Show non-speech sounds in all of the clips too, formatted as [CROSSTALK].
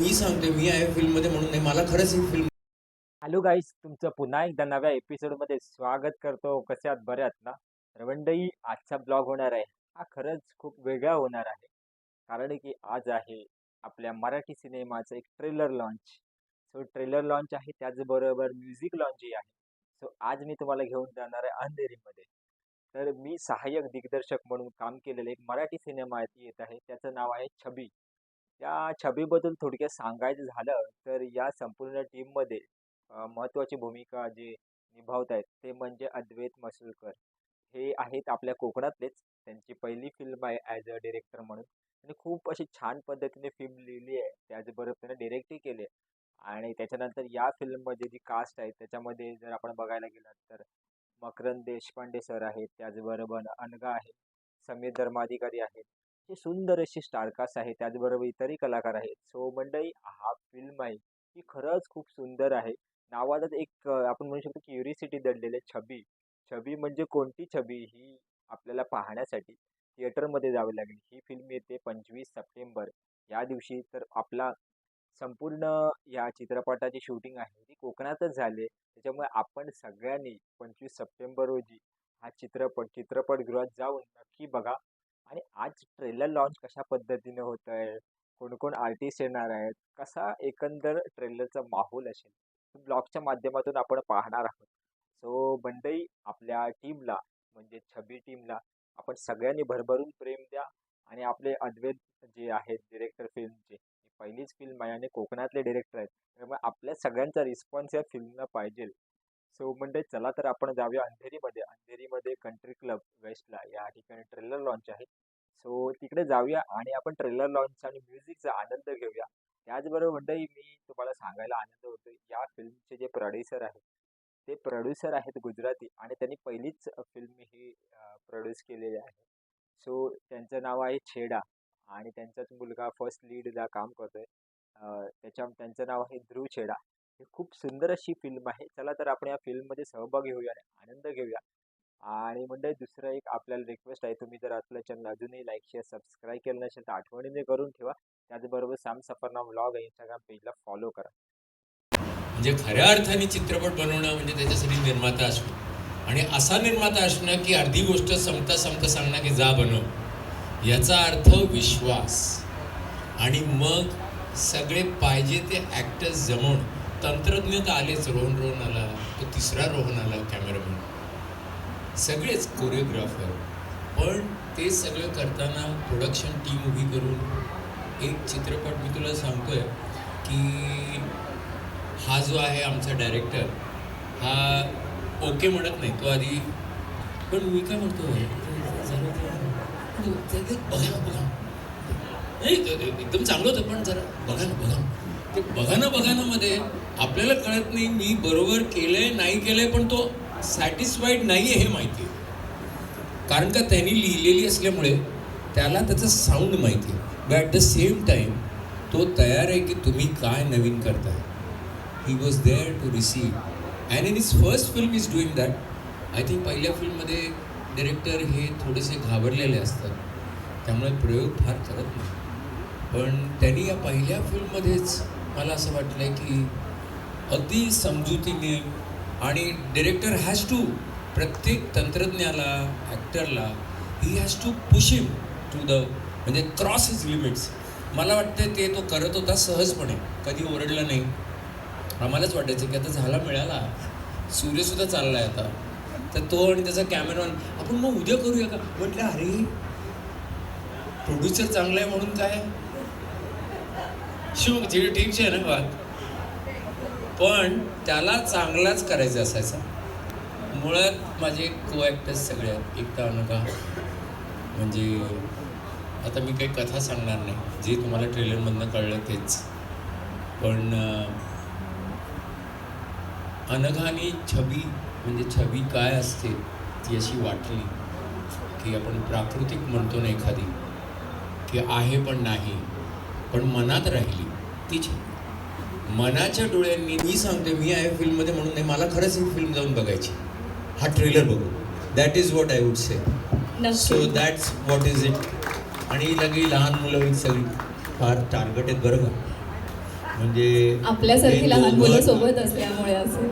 मी सांगते मी आहे फिल्ममध्ये म्हणून नाही मला खरंच ही फिल्म हॅलो गाईस तुमचं पुन्हा एकदा नव्या एपिसोडमध्ये स्वागत करतो. कसे आहात? बरे आहात ना? रवंडई आजचा ब्लॉग होणार आहे. हा खरंच खूप वेगळा होणार आहे. कारण की आज आहे आपल्या मराठी सिनेमाचं एक trailer launch so trailer launch आहे त्याचबरोबर म्युझिक लॉन्चही आहे. सो आज मी तुम्हाला घेऊन जाणार आहे अंधेरीमध्ये. तर मी सहाय्यक दिग्दर्शक म्हणून काम केलेलं एक मराठी सिनेमा येत आहे. त्याचं नाव आहे छबी. त्या छबीबद्दल थोडक्यात सांगायचं झालं तर या संपूर्ण टीममध्ये महत्त्वाची भूमिका जे निभावत आहेत ते म्हणजे अद्वैत मसुलकर. हे आहेत आपल्या कोकणातलेच. त्यांची पहिली फिल्म आहे ॲज अ डिरेक्टर म्हणून. आणि खूप अशी छान पद्धतीने फिल्म लिहिली आहे. त्याचबरोबर त्याने डिरेक्टही केली आहे. आणि त्याच्यानंतर या फिल्ममध्ये जी कास्ट आहे त्याच्यामध्ये जर आपण बघायला गेलात तर मकरंद देशपांडे सर आहेत त्याचबरोबर अनगा आहे समीर धर्माधिकारी आहेत. हे सुंदर अशी स्टारकास्ट आहे त्याचबरोबर इतरही कलाकार आहेत. सो मंडळी हा फिल्म आहे ही खरंच खूप सुंदर आहे. नावातच एक आपण म्हणू शकतो क्युरिसिटी दडलेली छबी. छबी म्हणजे कोणती छबी? ही आपल्याला पाहण्यासाठी थिएटरमध्ये जावी लागेल. ही फिल्म येते पंचवीस सप्टेंबर. या दिवशी तर आपला संपूर्ण या चित्रपटाची शूटिंग आहे. ती कोकणातच झाली आहे. त्याच्यामुळे आपण सगळ्यांनी पंचवीस सप्टेंबर रोजी हा चित्रपट चित्रपटगृहात जाऊन नक्की बघा. आणि आज ट्रेलर लॉन्च कशा पद्धतीने होत आहे कोण आर्टिस्ट येणार आहेत? कसा एकंदर ट्रेलरचा माहोल असेल? ब्लॉगच्या माध्यमातून आपण पाहणार आहोत. सो मंडई आपल्या टीमला म्हणजे छबी टीमला आपण सगळ्यांनी भरभरून प्रेम द्या. आणि आपले अद्वैत जे आहेत डिरेक्टर फिल्मचे ही पहिलीच फिल्म आहे आणि कोकणातले डिरेक्टर आहेत. त्यामुळे आपल्या सगळ्यांचा रिस्पॉन्स या फिल्मला पाहिजे. सो म्हणजे चला तर आपण जाऊया अंधेरीमध्ये. अंधेरीमध्ये कंट्री क्लब वेस्टला या ठिकाणी ट्रेलर लॉन्च आहे. सो तिकडे जाऊया आणि आपण ट्रेलर लॉन्च आणि म्युझिकचा आनंद घेऊया. त्याचबरोबर मंडळी मी तुम्हाला सांगायला आनंद होतो या फिल्मचे जे प्रोड्युसर आहेत ते प्रोड्युसर आहेत गुजराती आणि त्यांनी पहिलीच फिल्म ही प्रोड्यूस केलेली आहे. सो त्यांचं नाव आहे छेडा. आणि त्यांचाच मुलगा फर्स्ट लीडला काम करतोय त्याच्या त्यांचं नाव आहे ध्रुव छेडा ही खूप सुंदर अशी फिल्म आहे. चला तर आपण या फिल्ममध्ये सहभागी होऊया आणि आनंद घेऊया. आणि म्हणजे दुसरं एक आपल्याला रिक्वेस्ट आहे. तुम्ही जर आपल्या चॅनल अजूनही लाईक शेअर सबस्क्राईब केलं नसेल तर आठवणीने करून ठेवा. त्याचबरोबर सॅम सफरनाम व्लॉग इंस्टाग्राम पेजला फॉलो करा. म्हणजे खऱ्या अर्थाने चित्रपट बनवणं म्हणजे त्याच्यासाठी निर्माता असणं. आणि असा निर्माता असणं की अर्धी गोष्ट संपता संपता सांगणं की जा बनव. याचा अर्थ विश्वास. आणि मग सगळे पाहिजे ते ॲक्टर्स जमवून तंत्रज्ञ तर आलेच रोहन रोहन आला तो तिसरा रोहन आला कॅमेरामॅन सगळेच कोरिओग्राफर पण ते सगळं करताना प्रोडक्शन टीम उभी करून एक चित्रपट मी तुला सांगतोय की हा जो आहे आमचा डायरेक्टर हा ओके म्हणत नाही. तो आधी पण मी काय म्हणतो? बघा ना, बघा नाही एकदम चांगलं होतं पण जरा बघा ना बघा. ते बघा ना बघा ना मध्ये आपल्याला कळत नाही मी बरोबर केलंय नाही केलंय पण तो सॅटिस्फाईड नाही आहे हे माहिती. आहे कारण का त्यांनी लिहिलेली असल्यामुळे त्याला त्याचं साऊंड माहिती आहे. But at the same time तो तयार आहे की तुम्ही काय नवीन करताय. He was there to receive and in his first film is doing that I think पहिल्या फिल्ममध्ये डिरेक्टर हे थोडेसे घाबरलेले असतात. त्यामुळे प्रयोग फार करत नाही. पण त्यांनी या पहिल्या फिल्ममध्येच मला असं वाटलं आहे की अगदी समजुतीने आणि डिरेक्टर हॅज टू प्रत्येक तंत्रज्ञाला ॲक्टरला he has to push him to the म्हणजे क्रॉस इज लिमिट्स मला वाटतं ते तो करत होता सहजपणे. कधी ओरडला नाही. आम्हालाच वाटायचं की आता झाला मिळाला. सूर्यसुद्धा चालला आहे आता. तर तो आणि त्याचा कॅमेरॉन आपण मग उद्या करूया का? म्हटलं अरे प्रोड्युसर चांगला आहे म्हणून काय? शिव ठीक ठीक आहे ना बात पण त्याला चांगलाच करायचं असायचा. मुळात माझे को ॲक्टर्स सगळे आहेत. एकटा अनका म्हणजे आता मी काही कथा सांगणार नाही. जे तुम्हाला ट्रेलरमधनं कळलं तेच. पण अं, अनघा आणि छबी म्हणजे छबी काय असते ती अशी वाटली की आपण प्राकृतिक म्हणतो ना एखादी की आहे पण नाही पण मनात राहिली ती मनाच्या डोळ्यांनी मी सांगते मी आहे फिल्ममध्ये म्हणून नाही मला खरंच ही फिल्म जाऊन बघायची हा ट्रेलर बघू. That is what I would say. So that's what is it आणि लगे लहान मुलं सगळी. फार टार्गेट आहेत बरं का. म्हणजे आपल्यासारखी लहान मुलं सोबत असल्यामुळे? तुम-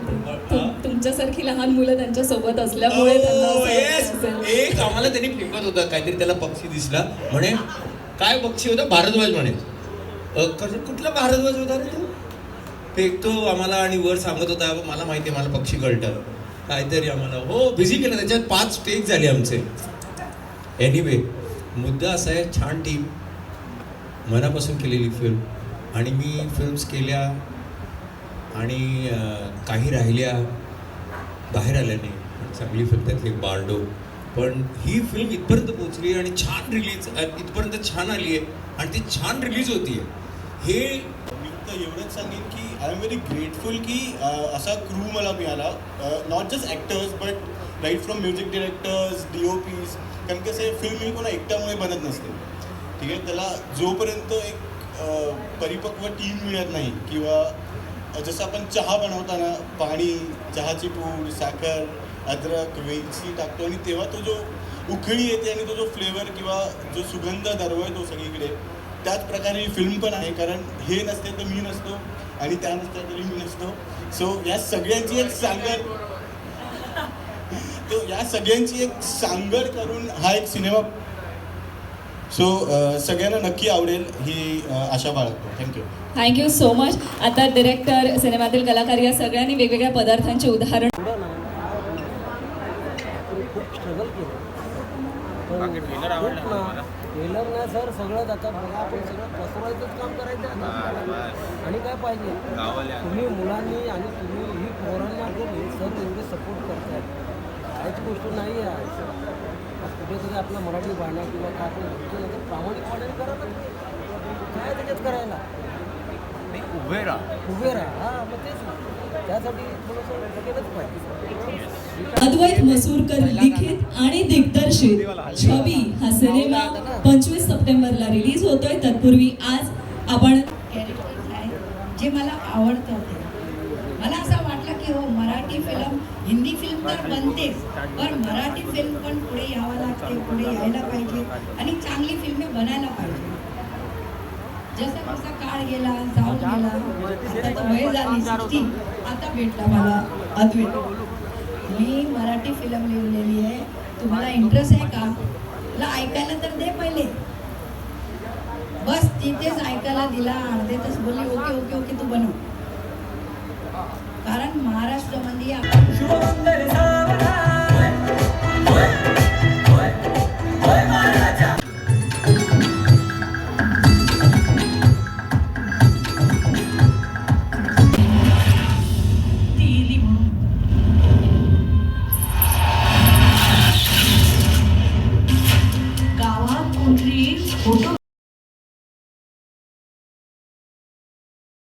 तुमच्यासारखी लहान मुलं त्यांच्यासोबत असल्यामुळे त्यांना Oh. असेल. एक आम्हाला त्यांनी फेकत होता काहीतरी त्याला पक्षी दिसला. म्हणे काय पक्षी होता? भारद्वाज म्हणे. अ, कसं- कुठला भारद्वाज होता रे तो? फेकतो आम्हाला आणि वर सांगत होता "अबा, मला माहिती आहे मला पक्षी कळतं. काहीतरी आम्हाला हो बिझी केलं त्याच्यात पाच स्टेज झाले आमचे. एनिवे मुद्दा असा आहे छान टीम मनापासून केलेली फिल्म आणि मी फिल्म्स केल्या आणि अं, काही राहिल्या. बाहेर आल्याने पण चांगली फिल्म त्यातली एक बार्डो. पण ही फिल्म इथपर्यंत पोहोचली आणि छान रिलीज इथपर्यंत छान आली आहे. आणि ती छान रिलीज होती आहे. हे मी तर एवढंच सांगेन की आय एम व्हेरी ग्रेटफुल की असा क्रू मला मिळाला. Not just actors but right from music directors D O Ps कारण कसं फिल्म ही कोणा एकट्यामुळे बनत नसते. ठीक आहे? त्याला जोपर्यंत एक परिपक्व टीम मिळत नाही किंवा जसं आपण चहा बनवताना पाणी चहाची पूड साखर अद्रक वेलची टाकतो आणि तेव्हा तो जो उखळी येते आणि तो जो फ्लेवर किंवा जो सुगंध दरवळतो सगळीकडे त्याच प्रकारे ही फिल्म पण आहे. कारण हे नसते तर मी नसतो आणि त्या नसत्या तरी मी नसतो. सो या सगळ्यांची एक सांगड [LAUGHS] तो या सगळ्यांची एक सांगड करून हा एक सिनेमा सो सगळ्यांना नक्की आवडेल ही आशा बाळगतो. Thank you thank you so much आता डिरेक्टर सिनेमातील कलाकार या सगळ्यांनी वेगवेगळ्या पदार्थांचे उदाहरण खूप स्ट्रगल केलं खूप ना सर सगळं आता बघा आपण सगळं पसरवायचंच काम करायचं. आणि काय पाहिजे? तुम्ही मुलांनी आणि तुम्ही ही पोरांना सर एवढे सपोर्ट करतायत काहीच गोष्ट नाही आहे आज कुठेतरी आपला मराठी भांडा किंवा काय आपण प्रामाणिकपणे करा काय त्याच्यात करायला? उभे राहा. उभे राहा. हा मग तेच ना. त्यासाठी थोडंसं केलंच पाहिजे. अद्वैत मसूरकर लिखित आणि दिग्दर्शित छवी हा सिनेमा पंचवीस सप्टेंबरला रिलीज होतोय. तत्पूर्वी आज आपण जे मला आवडतं ते मला असं वाटलं की हो मराठी फिल्म हिंदी फिल्म तर बनतेच पण मराठी फिल्म पण पुढे यावं लागते पुढे यायला पाहिजे आणि चांगली फिल्मे बनायला पाहिजे. जसं जसा काळ गेला जाऊन गेला आता तर वय झाली सिक्स्टी आता भेटला मला अद्वैत. मी मराठी फिल्म लिहिलेली आहे. तुम्हाला इंटरेस्ट आहे का? मला ऐकायला तर दे पहिले. बस तिथेच ऐकायला दिला अर्धे तास बोलली ओके ओके ओके तू बनव. कारण महाराष्ट्रामध्ये आप-